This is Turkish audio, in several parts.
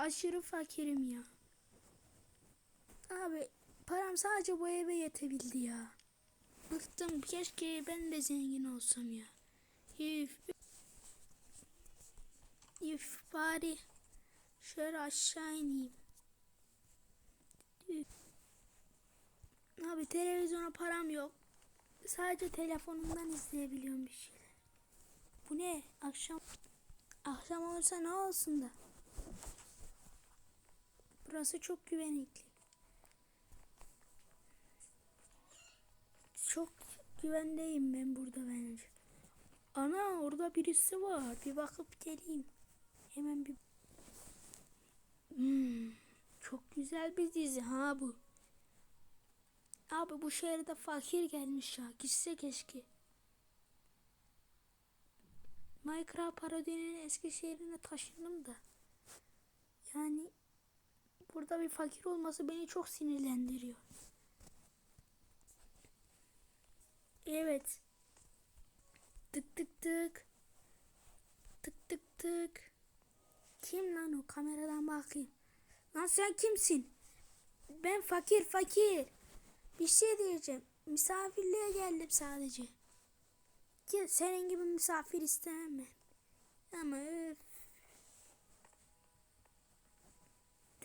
aşırı fakirim ya. Abi param sadece bu eve yetebildi ya. Bıktım keşke ben de zengin olsam ya. Üf. Üf bari şöyle aşağı ineyim. Üf. Abi televizyona param yok. Sadece telefonumdan izleyebiliyorum bir şeyler. Bu ne? Akşam akşam olsa ne olsun da? Burası çok güvenlikli. Çok güvendeyim ben burada bence. Ana orada birisi var. Bir bakıp geleyim. Hemen bir... Hmm, çok güzel bir dizi ha bu. Abi bu şehirde fakir gelmiş ya. Gitse keşke. Minecraft parodinin eski şehrine taşındım da. Yani burada bir fakir olması beni çok sinirlendiriyor. Evet. Tık tık tık. Tık tık tık. Kim lan o kameradan bakayım. Lan sen kimsin? Ben fakir fakir. Bir şey diyeceğim. Misafirliğe geldim sadece. Ki senin gibi misafir istemem. Ama öf.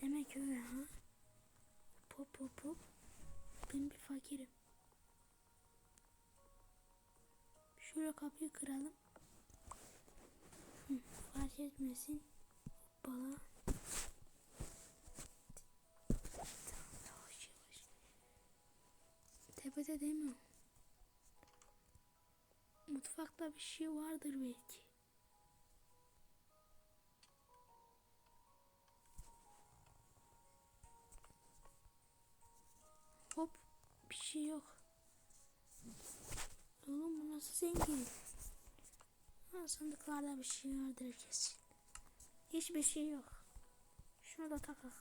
Demek öyle ha. Pop pop pop. Ben bir fakirim. Şöyle kapıyı kıralım. Hı, fark etmesin. Hoppala. Tepede değil mi? Mutfakta bir şey vardır belki. Şey yok. Oğlum bu nasıl zengin? Ha, sandıklarda bir şey vardır kesin. Hiçbir şey yok. Şunu da takak.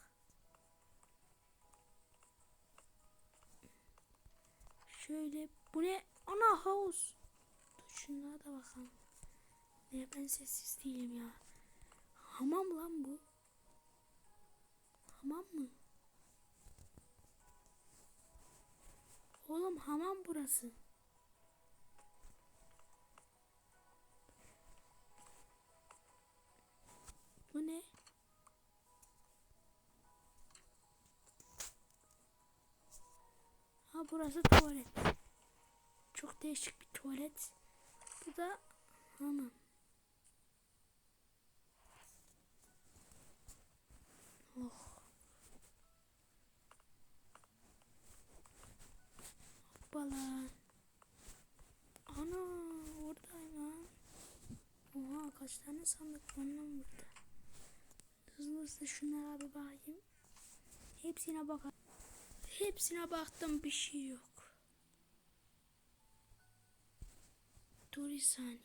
Şöyle bu ne? Ana havuz. Dur şunlara da bakalım. Ne ben sessiz değilim ya. Hamam lan bu. Hamam mı? Oğlum hamam burası. Bu ne? Ha burası tuvalet. Çok değişik bir tuvalet. Bu da hamam. Oh. Hoppala. Ana oradayım lan. Oha kaç tane sandık var lan burada. Hızlı hızlı şunlara bir bakayım. Hepsine bak. Hepsine baktım bir şey yok. Dur bir saniye.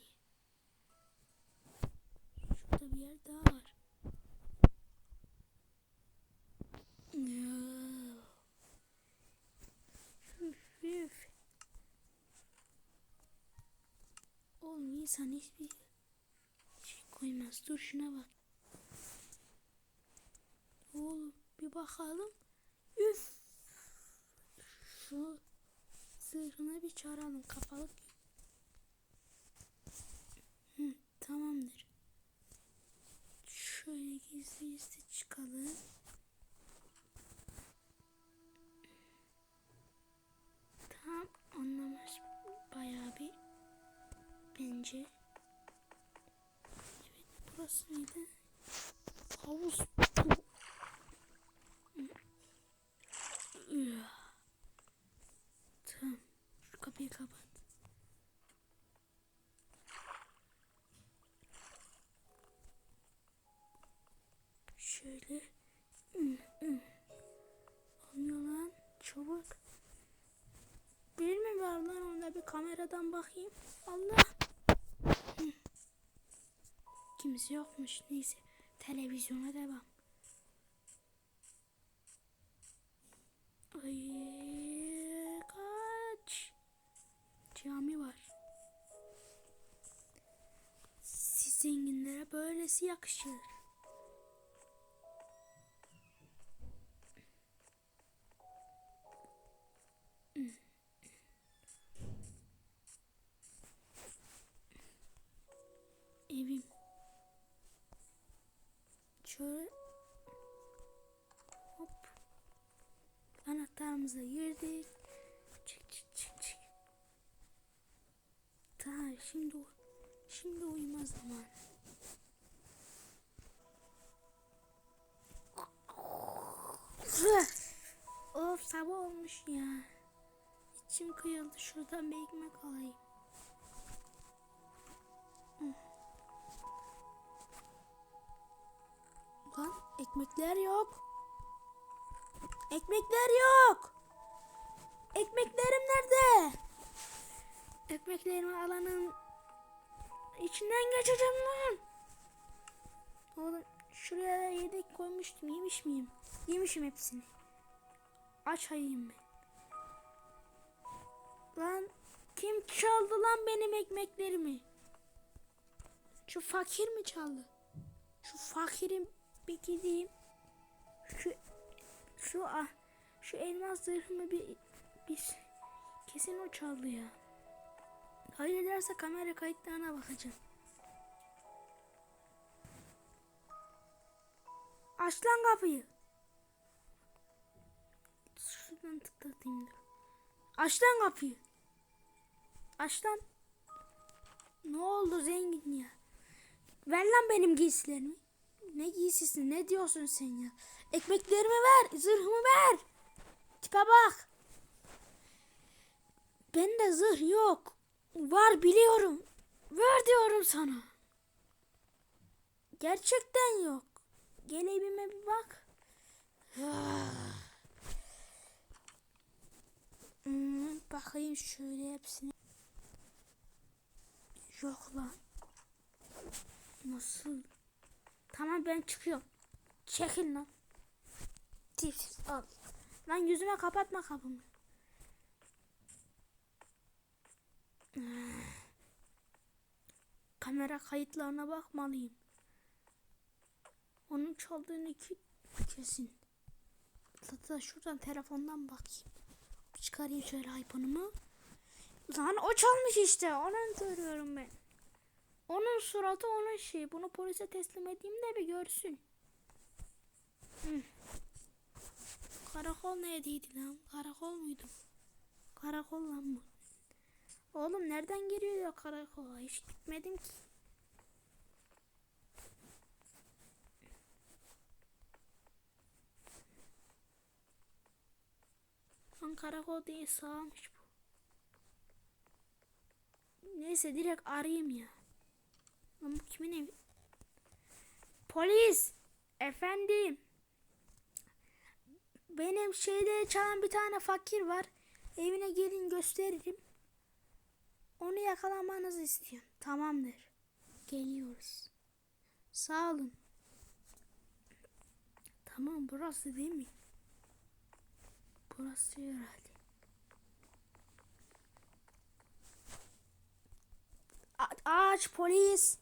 Şurada bir yer daha var. Ya. Üf, üf. Oğlum insan hiçbir şey koymaz. Dur şuna bak. Oğlum bir bakalım. Üf. Şu zırhına bir çağıralım. Kapalı. Hı, tamamdır. Şöyle gizli gizli çıkalım. Tam anlamış bayağı bir. Bence. Evet burası mıydı? Havuz. Tamam. Şu kapıyı kapat. Şöyle. Olmuyor lan. Çabuk. Bir mi var lan onda bir kameradan bakayım. Allah. Kimse yokmuş. Neyse. Televizyona devam. Ay kaç. Cami var. Siz zenginlere böylesi yakışır. Anahtarımıza girdik. Çık çık çık çık. Tamam şimdi şimdi uyuma zamanı. of sabah olmuş ya. İçim kıyıldı. Şuradan bir ekmek alayım. Lan ekmekler yok. Ekmekler yok. Ekmeklerim nerede? Ekmeklerimi alanın içinden geçeceğim lan. Oğlum şuraya yedek koymuştum. Yemiş miyim? Yemişim hepsini. Aç hayım ben. Lan kim çaldı lan benim ekmeklerimi? Şu fakir mi çaldı? Şu fakirin bir gideyim. Şu şu ah şu elmas zırhımı bir bir kesin o çaldı ya. Hayır ederse kamera kayıtlarına bakacağım. Aç lan kapıyı. Şuradan tıklatayım dur. Aç lan kapıyı. Aç lan. Ne oldu zengin ya? Ver lan benim giysilerimi. Ne giysisi ne diyorsun sen ya? Ekmeklerimi ver, zırhımı ver. Tipe bak. Bende zırh yok. Var biliyorum. Ver diyorum sana. Gerçekten yok. Gel evime bir bak. Hmm, bakayım şöyle hepsine. Yok lan. Nasıl? Tamam ben çıkıyorum. Çekil lan. Tipsiz al. Lan yüzüme kapatma kapımı. Kamera kayıtlarına bakmalıyım. Onun çaldığını ki kesin. Hatta şuradan telefondan bakayım. Çıkarayım şöyle iPhone'umu. Lan o çalmış işte. Onu söylüyorum ben. Onun suratı onun şeyi. Bunu polise teslim edeyim de bir görsün. Hı. Karakol neredeydi lan? Karakol muydu? Karakol lan bu. Oğlum nereden geliyor ya karakola? Hiç gitmedim ki. Lan karakol değil sağmış bu. Neyse direkt arayayım ya. Lan bu kimin evi? Polis! Efendim. Benim şeyde çalan bir tane fakir var. Evine gelin gösteririm. Onu yakalamanızı istiyorum. Tamamdır. Geliyoruz. Sağ olun. Tamam burası değil mi? Burası herhalde. A- aç polis.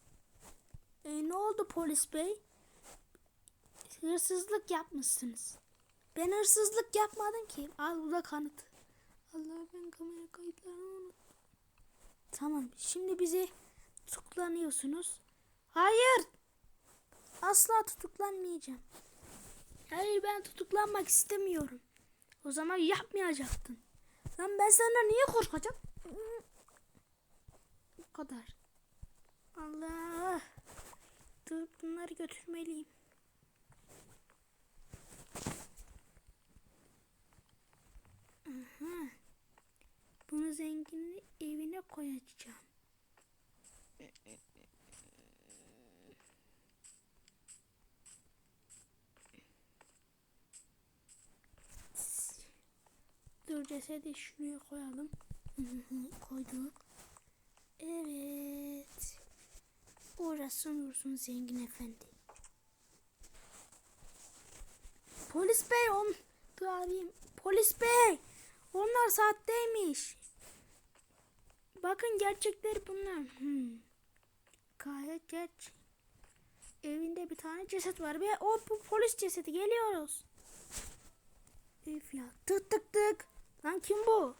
E, ne oldu polis bey? Hırsızlık yapmışsınız. Ben hırsızlık yapmadım ki. Al bu da kanıt. Allah ben kamera kayıtlarını unuttum. Tamam şimdi bizi tutuklanıyorsunuz. Hayır. Asla tutuklanmayacağım. Hayır ben tutuklanmak istemiyorum. O zaman yapmayacaktın. Lan ben senden niye korkacağım? Bu kadar. Allah. Dur bunları götürmeliyim. Aha. Bunu zenginin evine koyacağım. Dur cesedi şuraya koyalım. Koyduk. Evet. Orası dursun zengin efendi. Polis bey on. Polis bey onlar sahteymiş. Bakın gerçekleri bunlar. Hmm. Gayet gerçek. Evinde bir tane ceset var ve o bu polis cesedi geliyoruz. Üf ya tık tık tık. Lan kim bu?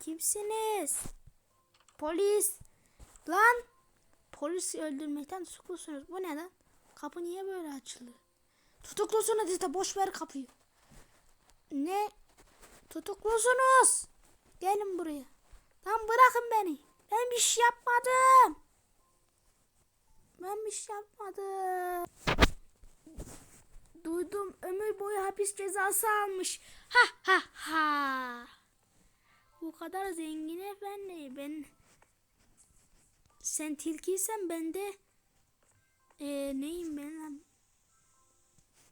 Kimsiniz? Polis. Lan. Polisi öldürmekten suçlusunuz. Bu ne lan? Kapı niye böyle açıldı? Tutuklusunuz işte boş ver kapıyı. Ne? Tutuklusunuz. Gelin buraya. Lan bırakın beni. Ben bir şey yapmadım. Ben bir şey yapmadım. Duydum ömür boyu hapis cezası almış. Ha ha ha. Bu kadar zengin efendi. Ben sen tilkiysen ben de ee, neyim ben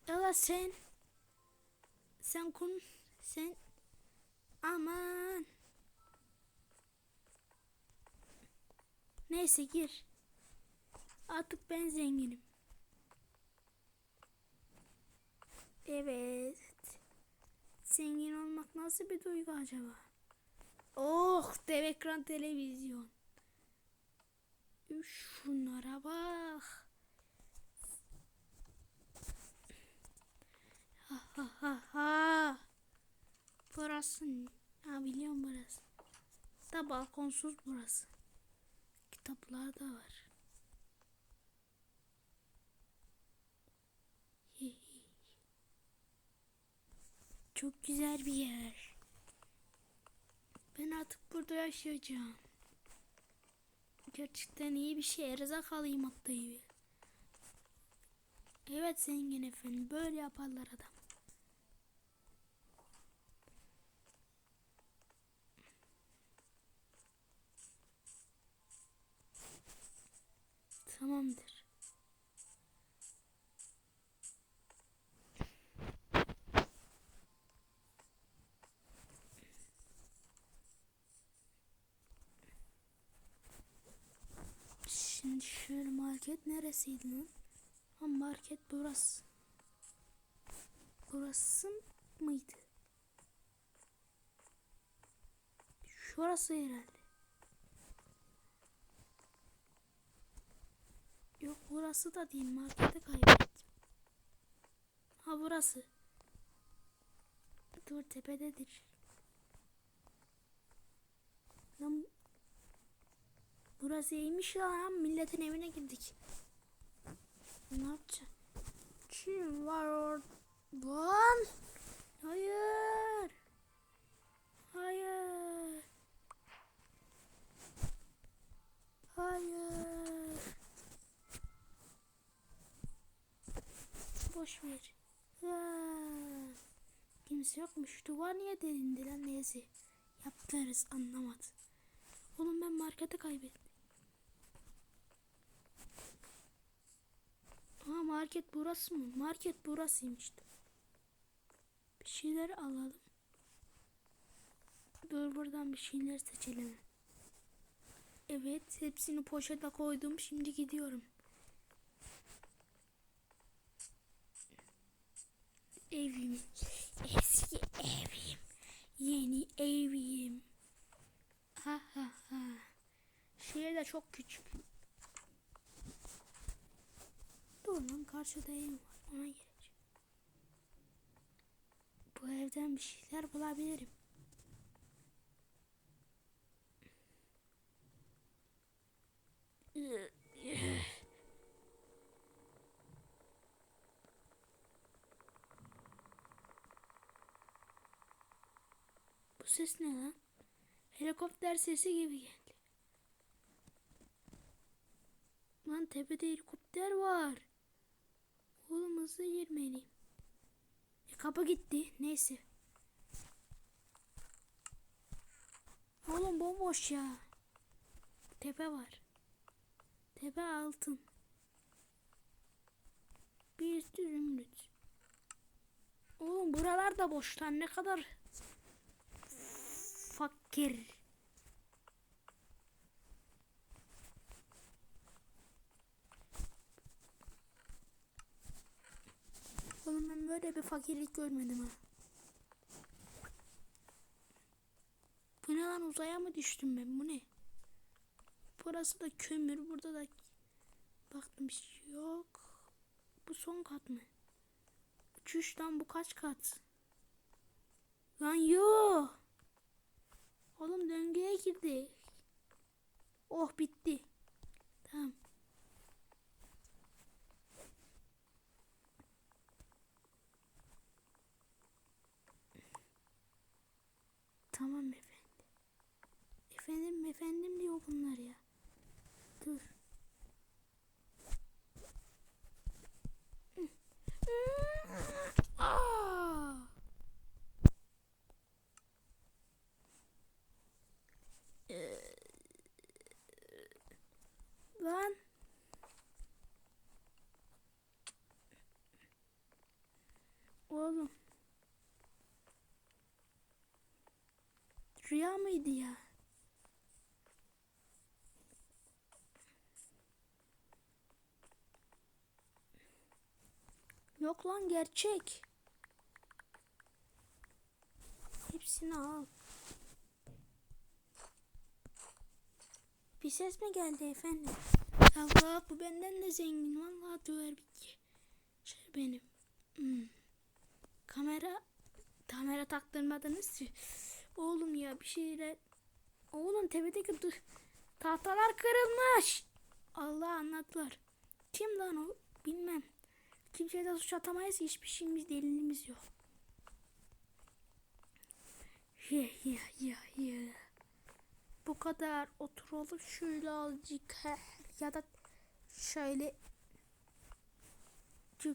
da sen sen kun sen aman neyse gir. Artık ben zenginim. Evet. Zengin olmak nasıl bir duygu acaba? Oh dev ekran televizyon. Şunlara bak. Ha ha ha ha. Burası ha biliyorum burası. Da balkonsuz burası. Kitaplar da var. Çok güzel bir yer. Ben artık burada yaşayacağım. Gerçekten iyi bir şey. Erzak alayım hatta iyi. Evet zengin efendim. Böyle yaparlar adam. Tamamdır. Şimdi şöyle market neresiydi lan? Ha market burası. Burası mıydı? Şurası herhalde. Yok burası da değil marketi kaybettim. Ha burası. Dur tepededir. Lan burası iyiymiş lan milletin evine girdik. Ne yapacağım? Kim var orada? Hayır! Hayır! Boş ver. Ha. Kimse yokmuş. Duvar niye delindi lan neyse. Yaptırız anlamadı. Oğlum ben markete kaybettim. Ha market burası mı? Market burasıymış. Bir şeyler alalım. Dur buradan bir şeyler seçelim. Evet hepsini poşete koydum. Şimdi gidiyorum. Evim. Eski evim. Yeni evim. Ha ha ha. Şehir de çok küçük. Dur lan karşıda ev var. Ona gireceğim. Bu evden bir şeyler bulabilirim. Bu ses ne lan? Helikopter sesi gibi geldi. Lan tepede helikopter var. Oğlum hızlı girmeliyim. E, kapı gitti. Neyse. Oğlum bomboş ya. Tepe var. Tepe altın. Bir üstü zümrüt. Oğlum buralar da boş lan ne kadar fakir. Oğlum ben böyle bir fakirlik görmedim ha. Bu ne lan uzaya mı düştüm ben bu ne? Burası da kömür burada da baktım bir şey yok. Bu son kat mı? Uçuştan bu kaç kat? Lan yok girdik. Oh bitti. Tamam. Tamam efendim. Efendim efendim diyor bunlar ya. Dur. Aa! Rüya mıydı ya? Yok lan gerçek. Hepsini al. Bir ses mi geldi efendim? Allah bu benden de zengin. Vallahi döver bir şey benim. Hmm. Kamera kamera taktırmadınız ki. Oğlum ya bir şeyler. Oğlum tepedeki tahtalar kırılmış. Allah anlattılar. Kim lan o? Bilmem. Kimseye de suç atamayız hiçbir şeyimiz delilimiz yok. Ya ya ya ya. Bu kadar oturalım şöyle azıcık ya da şöyle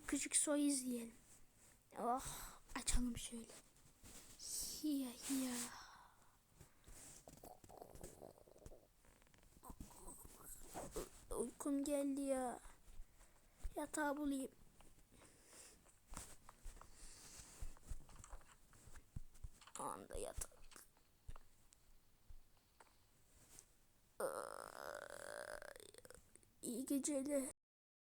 küçük soy izleyelim. Oh açalım şöyle. Ya ya. Uykum geldi ya. Yatağı bulayım. Anda yatak. İyi geceler.